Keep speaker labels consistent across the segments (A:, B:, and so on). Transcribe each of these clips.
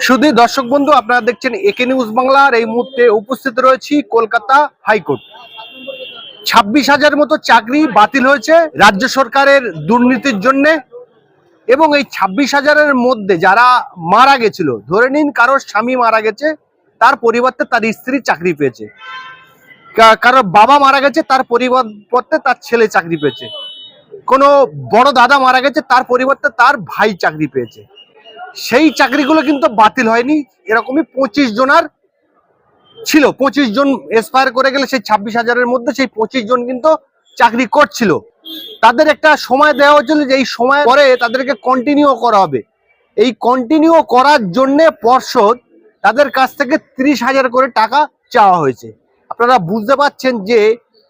A: শুধু দর্শক বন্ধু, আপনারা দেখছেন একে নিউজ বাংলার এই মুহূর্তে উপস্থিত রয়েছি কলকাতা হাইকোর্ট। ছাব্বিশ হাজার মতো চাকরি বাতিল হয়েছে রাজ্য সরকারের দুর্নীতির জন্য, এবং এই ছাব্বিশ হাজারের মধ্যে যারা মারা গেছিল, ধরে নিন কারোর স্বামী মারা গেছে, তার পরিবর্তে তার স্ত্রী চাকরি পেয়েছে। কা- কারোর বাবা মারা গেছে, তার পরিবর্তে তার ছেলে চাকরি পেয়েছে। কোনো বড় দাদা মারা গেছে, তার পরিবর্তে তার ভাই চাকরি পেয়েছে। সেই চাকরিগুলো কিন্তু বাতিল হয়নি। এরকমই পঁচিশ জনার ছিল। পঁচিশ জন এক্সপায়ার করে গেলে সেই ছাব্বিশ হাজারের মধ্যে সেই পঁচিশ জন কিন্তু চাকরি করছিল। তাদের একটা সময় দেওয়া হচ্ছিল যে এই সময় পরে তাদেরকে কন্টিনিউ করা হবে। এই কন্টিনিউ করার জন্য পর্ষদ তাদের কাছ থেকে ত্রিশ হাজার করে টাকা চাওয়া হয়েছে। আপনারা বুঝতে পারছেন যে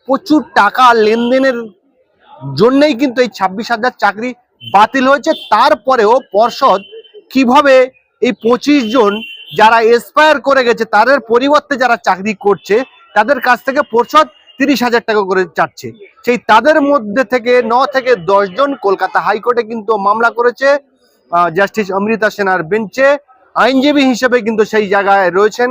A: প্রচুর টাকা লেনদেনের জন্যই কিন্তু এই ছাব্বিশ হাজার চাকরি বাতিল হয়েছে। তারপরেও পর্ষদ কীভাবে এই পঁচিশ জন যারা এক্সপায়ার করে গেছে, তাদের পরিবর্তে যারা চাকরি করছে, তাদের কাছ থেকে পর্ষদ তিরিশ হাজার টাকা করে চাচ্ছে। সেই তাদের মধ্যে থেকে ন থেকে জন কলকাতা হাইকোর্টে কিন্তু মামলা করেছে জাস্টিস অমৃতা সেনার বেঞ্চে। আইনজীবী হিসেবে কিন্তু সেই জায়গায় রয়েছেন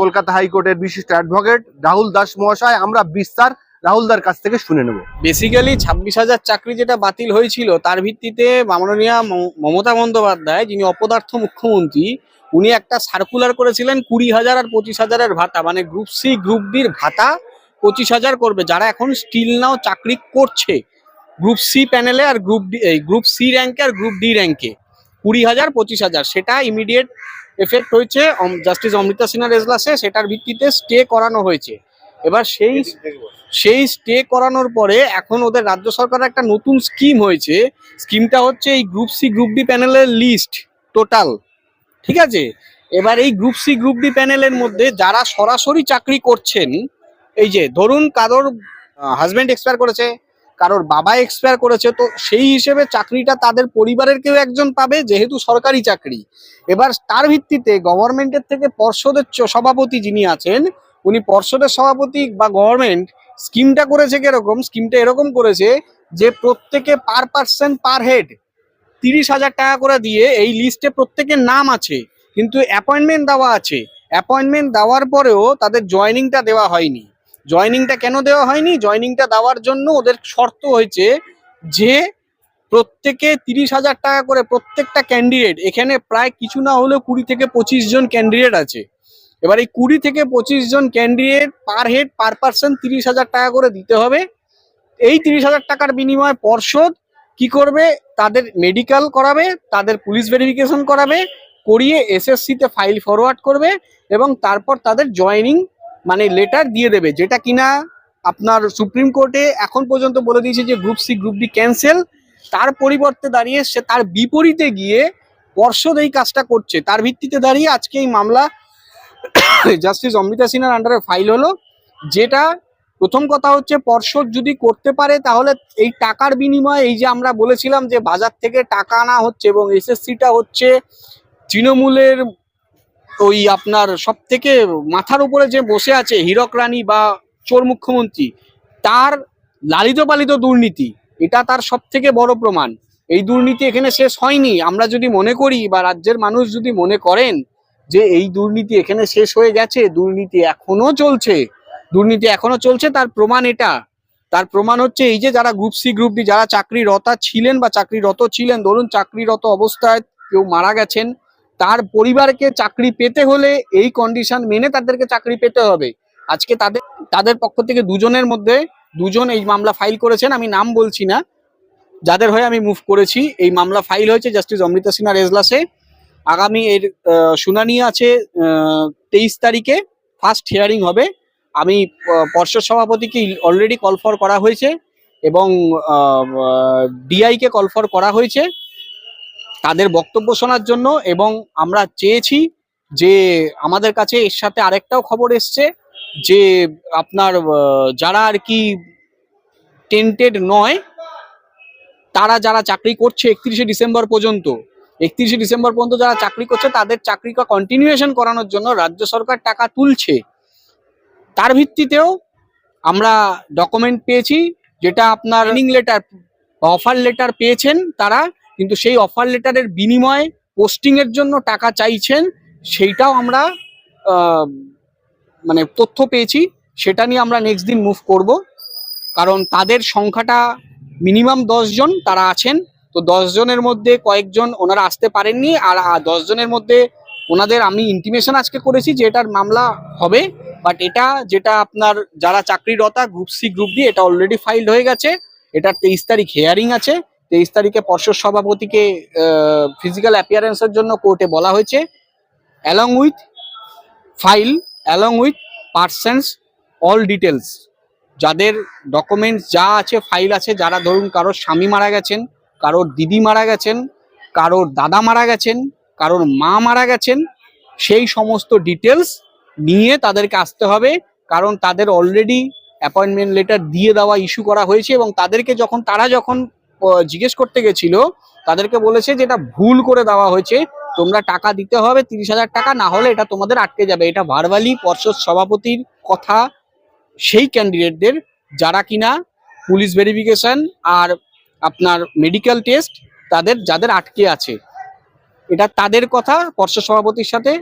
A: কলকাতা হাইকোর্টের বিশিষ্ট অ্যাডভোকেট রাহুল দাস মহাশয়। আমরা বিস্তার রাহুলদার কাছ থেকে শুনে নেব।
B: বেসিক্যালি ছাব্বিশ হাজার চাকরি যেটা বাতিল হয়েছিল, তার ভিত্তিতে মাননীয় ম- মমতা বন্দ্যোপাধ্যায়, যিনি অপদার্থ মুখ্যমন্ত্রী, উনি একটা সার্কুলার করেছিলেন কুড়ি হাজার আর পঁচিশ হাজারের ভাতা মানে গ্রুপ সি গ্রুপ ডির ভাতা পঁচিশ হাজার করবে। যারা এখন স্টিল নাও চাকরি করছে গ্রুপ সি প্যানেলে আর গ্রুপ ডি গ্রুপ সি র্যাঙ্কে আর গ্রুপ ডি র্যাঙ্কে কুড়ি হাজার, পঁচিশ হাজার, সেটা ইমিডিয়েট এফেক্ট হয়েছে জাস্টিস অমৃতা সিনহার এজলাসে সেটার ভিত্তিতে স্টে করানো হয়েছে। এবার সেই সেই স্টে করানোর পরে এখন ওদের রাজ্য সরকারের একটা নতুন স্কিম হয়েছে। স্কিমটা হচ্ছে এই গ্রুপ সি গ্রুপ ডি প্যানেলের লিস্ট টোটাল ঠিক আছে? এবার এই গ্রুপ সি গ্রুপ ডি প্যানেলের মধ্যে যারা সরাসরি চাকরি করছেন এই যে ধরুন কারোর হাজবেন্ড এক্সপায়ার করেছে কারোর বাবা এক্সপায়ার করেছে তো সেই হিসেবে চাকরিটা তাদের পরিবারের কেউ একজন পাবে যেহেতু সরকারি চাকরি। এবার তার ভিত্তিতে গভর্নমেন্টের থেকে পর্ষদের সভাপতি যিনি আছেন উনি পর্ষদের সভাপতি বা গভর্নমেন্ট স্কিমটা করেছে কীরকম স্কিমটা এরকম করেছে যে প্রত্যেকে পার পার্সন পার হেড তিরিশ হাজার টাকা করে দিয়ে এই লিস্টে প্রত্যেকের নাম আছে, কিন্তু অ্যাপয়েন্টমেন্ট দেওয়া আছে। অ্যাপয়েন্টমেন্ট দেওয়ার পরেও তাদের জয়নিংটা দেওয়া হয়নি। জয়নিংটা কেন দেওয়া হয়নি? জয়নিংটা দেওয়ার জন্য ওদের শর্ত হয়েছে যে প্রত্যেকে তিরিশ হাজার টাকা করে প্রত্যেকটা ক্যান্ডিডেট এখানে প্রায় কিছু না হলেও কুড়ি থেকে পঁচিশ জন ক্যান্ডিডেট আছে। এবার এই কুড়ি থেকে পঁচিশ জন candidate per head per person তিরিশ হাজার টাকা করে দিতে হবে। এই তিরিশ হাজার টাকার বিনিময়ে পর্ষদ কি করবে? তাদের মেডিকেল করাবে, তাদের পুলিশ ভেরিফিকেশন করাবে, করিয়ে এসএসসিতে ফাইল ফরওয়ার্ড করবে এবং তারপর তাদের জয়েনিং মানে লেটার দিয়ে দেবে, যেটা কিনা আপনার সুপ্রিম কোর্টে এখন পর্যন্ত বলে দিয়েছে যে group C group D cancel তার পরিবর্তে দাঁড়িয়ে সে তার বিপরীতে গিয়ে পর্ষদ এই কাজটা করছে। তার ভিত্তিতে দাঁড়িয়ে আজকে এই মামলা জাস্টিস অমৃতা সিনহার আন্ডারে ফাইল হলো, যেটা প্রথম কথা হচ্ছে পর্ষদ যদি করতে পারে তাহলে এই টাকার বিনিময়ে, এই যে আমরা বলেছিলাম যে বাজার থেকে টাকা আনা হচ্ছে এবং এসএসসিটা হচ্ছে তৃণমূলের ওই আপনার সব থেকে মাথার উপরে যে বসে আছে হীরক রানী বা চোর মুখ্যমন্ত্রী, তার লালিত পালিত দুর্নীতি, এটা তার সব থেকে বড় প্রমাণ। এই দুর্নীতি এখানে শেষ হয়নি। আমরা যদি মনে করি বা রাজ্যের মানুষ যদি মনে করেন যে এই দুর্নীতি এখানে শেষ হয়ে গেছে, দুর্নীতি এখনও চলছে। দুর্নীতি এখনও চলছে, তার প্রমাণ এটা। তার প্রমাণ হচ্ছে এই যে যারা গ্রুপ সি গ্রুপ ডি যারা চাকরিরতা ছিলেন বা চাকরিরত ছিলেন, ধরুন চাকরিরত অবস্থায় কেউ মারা গেছেন, তার পরিবারকে চাকরি পেতে হলে এই কন্ডিশন মেনে তাদেরকে চাকরি পেতে হবে। আজকে তাদের তাদের পক্ষ থেকে দুজনের মধ্যে, দুজন এই মামলা ফাইল করেছেন, আমি নাম বলছি না, যাদের হয়ে আমি মুভ করেছি, এই মামলা ফাইল হয়েছে জাস্টিস অমৃতা সিনহার এজলাসে আগামী এর শুনানি আছে তেইশ তারিখে। ফার্স্ট হিয়ারিং হবে। আমি পর্ষদ সভাপতিকে অলরেডি কল ফর করা হয়েছে এবং ডিআইকে কল ফর করা হয়েছে। তাদের বক্তব্য শোনার জন্য এবং আমরা চেয়েছি যে আমাদের কাছে এর সাথে আরেকটাও খবর এসছে যে আপনার যারা আর কি টেন্টেড নয়, তারা যারা চাকরি করছে একত্রিশে ডিসেম্বর পর্যন্ত একত্রিশে ডিসেম্বর পর্যন্ত যারা চাকরি করছে তাদের চাকরি কন্টিনিউয়েশন করানোর জন্য রাজ্য সরকার টাকা তুলছে। তার ভিত্তিতেও আমরা ডকুমেন্ট পেয়েছি যেটা আপনার রিং লেটার অফার লেটার পেয়েছেন তারা কিন্তু সেই অফার লেটারের বিনিময়ে পোস্টিং এর জন্য টাকা চাইছেন সেইটাও আমরা মানে তথ্য পেয়েছি সেটা নিয়ে আমরা নেক্সট দিন মুভ করব। কারণ তাদের সংখ্যাটা মিনিমাম জন তারা আছেন। তো জনের মধ্যে কয়েকজন ওনারা আসতে পারেননি আর জনের মধ্যে ওনাদের আমি ইন্টিমেশন আজকে করেছি যে এটার মামলা হবে বাট এটা যেটা আপনার যারা চাকরিরতা গ্রুপ সি গ্রুপ ডি এটা অলরেডি ফাইল হয়ে গেছে। এটার তেইশ তারিখ হেয়ারিং আছে। তেইশ তারিখে পর্ষদ সভাপতিকে ফিজিক্যাল অ্যাপিয়ারেন্সের জন্য কোর্টে বলা হয়েছে। Along with file along with persons all details যাদের ডকুমেন্টস যা আছে ফাইল আছে, যারা ধরুন কারোর স্বামী মারা গেছেন কারোর দিদি মারা গেছেন, কারোর দাদা মারা গেছেন, কারোর মা মারা গেছেন, সেই সমস্ত ডিটেলস নিয়ে তাদেরকে আসতে হবে। কারণ তাদের অলরেডি অ্যাপয়েন্টমেন্ট লেটার দিয়ে দেওয়া ইস্যু করা হয়েছে এবং তাদেরকে যখন, তারা যখন জিজ্ঞেস করতে গেছিল, তাদেরকে বলেছে যে এটা ভুল করে দেওয়া হয়েছে। তোমরা টাকা দিতে হবে, তিরিশ হাজার টাকা, না হলে এটা তোমাদের আটকে যাবে। এটা ভার্বালি পর্ষদ সভাপতির কথা, সেই ক্যান্ডিডেটদের যারা কিনা পুলিশ ভেরিফিকেশন আর আপনার মেডিকেল টেস্ট তাদের যাদের আটকে আছে। এটা তাদের কথা পর্ষদ সভাপতির সাথে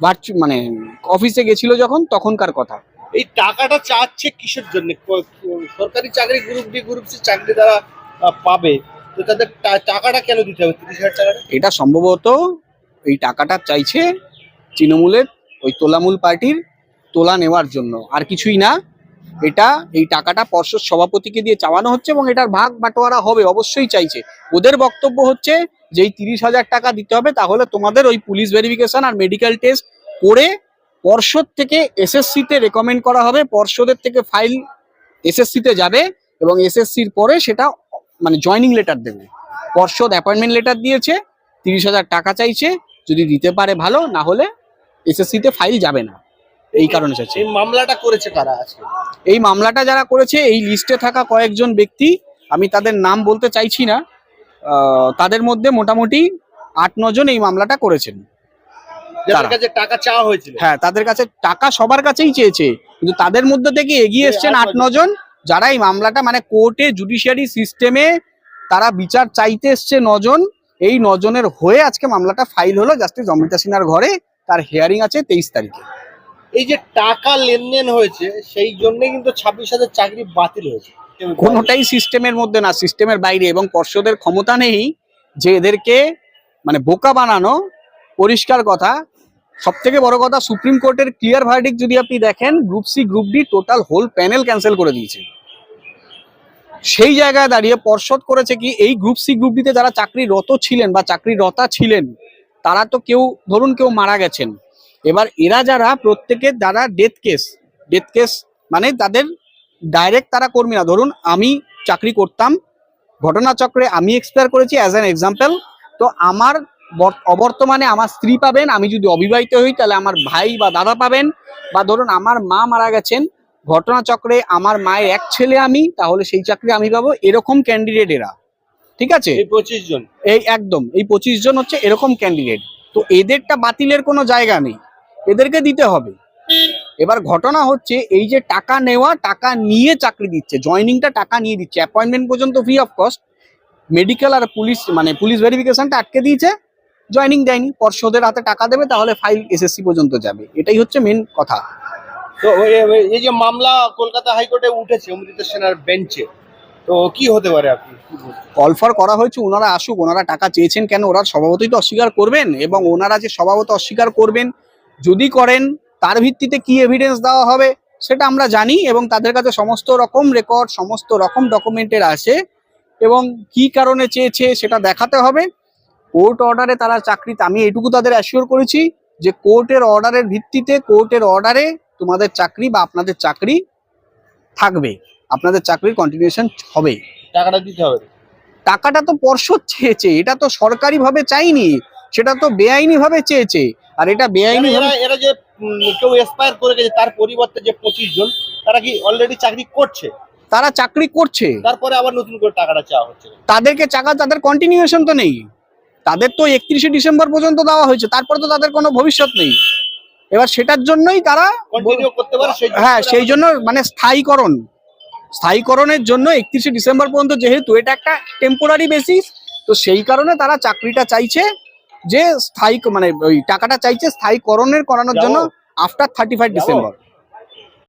B: ভার্চু মানে অফিসে গেছিল যখন তখনকার কথা।
A: এই টাকাটা চাচ্ছে কিসের জন্য? সরকারি চাকরি গ্রুপ ডি গ্রুপ সি চাকরি আহ, পাবে। তো তাদের টাকাটা কেন দিতে হবে? তিরিশ হাজার টাকাটা?
B: এটা সম্ভবত এই টাকাটা চাইছে তৃণমূলের ওই তোলামূল পার্টির তোলা নেওয়ার জন্য। আর কিছুই না এটা এই টাকাটা পর্ষদ সভাপতিকে দিয়ে চাওয়ানো হচ্ছে এবং এটার ভাগ বাটোয়ারা হবে, অবশ্যই চাইছে। ওদের বক্তব্য হচ্ছে যে এই তিরিশ হাজার টাকা দিতে হবে, তাহলে তোমাদের ওই পুলিশ ভেরিফিকেশন আর মেডিকেল টেস্ট করে পর্ষদ থেকে এসএসসিতে রেকমেন্ড করা হবে, পর্ষদের থেকে ফাইল এসএসসিতে যাবে এবং এসএসসির পরে সেটা মানে জয়নিং লেটার দেবে। পর্ষদ অ্যাপয়েন্টমেন্ট লেটার দিয়েছে, তিরিশ হাজার টাকা চাইছে, যদি দিতে পারে ভালো, না হলে এসএসসিতে ফাইল যাবে না। এই কারণে চাইছে।
A: এই মামলাটা করেছে কারা আজকে?
B: এই মামলাটা যারা করেছে এই লিস্টে থাকা কয়েকজন ব্যক্তি আমি তাদের নাম বলতে চাইছি না তাদের মধ্যে মোটামুটি আট নজন এই মামলাটা করেছেন।
A: যাদের কাছে টাকা চাওয়া হয়েছিল।
B: হ্যাঁ তাদের কাছে টাকা সবার কাছেই চেয়েছে কিন্তু তাদের মধ্যে থেকে এগিয়ে এসছেন
A: আট
B: আট নজন যারা এই মামলাটা মানে কোর্টে জুডিশিয়ারি সিস্টেমে তারা বিচার চাইতে এসছে নজন এই নজনের হয়ে আজকে মামলাটা ফাইল হলো জাস্টিস অমৃতা সিনহার ঘরে তার হিয়ারিং আছে তেইশ তারিখে।
A: এই যে টাকা লেনদেন হয়েছে, সেই জন্য কিন্তু ছাব্বিশ হাজার চাকরি বাতিল হয়েছে।
B: কোনোটাই সিস্টেমের মধ্যে না, সিস্টেমের বাইরে এবং পর্ষদের ক্ষমতা নেই যে এদেরকে মানে বোকা বানানো, পরিষ্কার কথা। সব থেকে বড় কথা, সুপ্রিম কোর্টের ক্লিয়ার ভার্ডিক যদি আপনি দেখেন group C group D total whole panel cancel করে দিয়েছে। সেই জায়গায় দাঁড়িয়ে পর্ষদ করেছে কি, এই গ্রুপ সি গ্রুপ ডিতে যারা চাকরিরত ছিলেন বা চাকরিরতা ছিলেন, তারা তো কেউ, ধরুন কেউ মারা গেছেন। এবার এরা যারা প্রত্যেকে যারা ডেথ কেস ডেথ কেস মানে তাদের ডাইরেক্ট তারা কর্মী না। ধরুন আমি চাকরি করতাম ঘটনাচক্রে আমি এক্সপায়ার করেছি অ্যাজ অ্যান এক্সাম্পল তো আমার বর- অবর্তমানে আমার স্ত্রী পাবেন আমি যদি অবিবাহিত হই তাহলে আমার ভাই বা দাদা পাবেন বা ধরুন আমার মা মারা গেছেন ঘটনাচক্রে আমার মায়ের এক ছেলে আমি তাহলে সেই চাকরি আমি পাবো এরকম ক্যান্ডিডেট এরা। ঠিক আছে?
A: এই পঁচিশ জন।
B: এই একদম এই পঁচিশ জন হচ্ছে এরকম ক্যান্ডিডেট তো এদেরটা বাতিলের কোনো জায়গা নেই। এদেরকে দিতে হবে। এবার ঘটনা হচ্ছে এই যে টাকা নেওয়া টাকা নিয়ে চাকরি দিচ্ছে জয়নিংটা টাকা নিয়ে দিচ্ছে অ্যাপয়েন্টমেন্ট পর্যন্ত ফ্রি অফ কস্ট মেডিকেল আর পুলিশ মানে পুলিশ ভেরিফিকেশনটা আটকে দিয়েছে জয়নিং দেয়নি পর্ষদের হাতে টাকা দেবে তাহলে ফাইল এসএসসি পর্যন্ত যাবে। এটাই হচ্ছে মেন কথা।
A: তো এই যে মামলা কলকাতা হাইকোর্টে উঠেছে অমৃতা সেনার বেঞ্চে তো কি হতে পারে আপনি? কি বলছেন?
B: কল ফর করা হয়েছে ওনারা আসুক ওনারা টাকা চেয়েছেন কেন ওরা স্বভাবতই তো অস্বীকার করবেন এবং ওনারা যে স্বভাবত অস্বীকার করবেন যদি করেন তার ভিত্তিতে কি এভিডেন্স দেওয়া হবে সেটা আমরা জানি এবং তাদের কাছে সমস্ত রকম রেকর্ড সমস্ত রকম ডকুমেন্টের আছে এবং কি কারণে চেয়েছে সেটা দেখাতে হবে। কোর্ট অর্ডারে তারা চাকরি আমি এটুকু তাদের অ্যাসিওর করেছি যে কোর্টের অর্ডারের ভিত্তিতে কোর্টের অর্ডারে তোমাদের চাকরি বা আপনাদের চাকরি থাকবে আপনাদের চাকরির কন্টিনিউশন হবে।
A: টাকাটা দিতে হবে।
B: টাকাটা তো পর্ষদ চেয়েছে এটা তো সরকারিভাবে চাইনি সেটা তো বেআইনি ভাবে চেয়েছে। আর এটা বেআইনি
A: এরা যে কেউ এক্সপায়ার করে গেছে তার পরিবর্তে যে পঁচিশ জন তারা কি অলরেডি চাকরি করছে?
B: তারা চাকরি করছে।
A: তারপরে আবার নতুন করে টাকাটা চাওয়া হচ্ছে।
B: তাদেরকে টাকা তাদের কন্টিনিউশন তো নেই। তাদের তো একত্রিশে ডিসেম্বর পর্যন্ত দেওয়া হয়েছে তারপরে তো তাদের কোনো ভবিষ্যৎ নেই। এবার সেটার জন্যই তারা হ্যাঁ সেই জন্য মানে স্থায়ীকরণ। স্থায়ীকরণের জন্য একত্রিশে ডিসেম্বর পর্যন্ত যেহেতু এটা একটা টেম্পোরারি বেসিস তো সেই কারণে তারা চাকরিটা চাইছে। যে স্থায়ী মানে ওই টাকাটা চাইছে স্থায়ীকরণের করানোর জন্য আফটার থার্টি ফাইভ ডিসেম্বর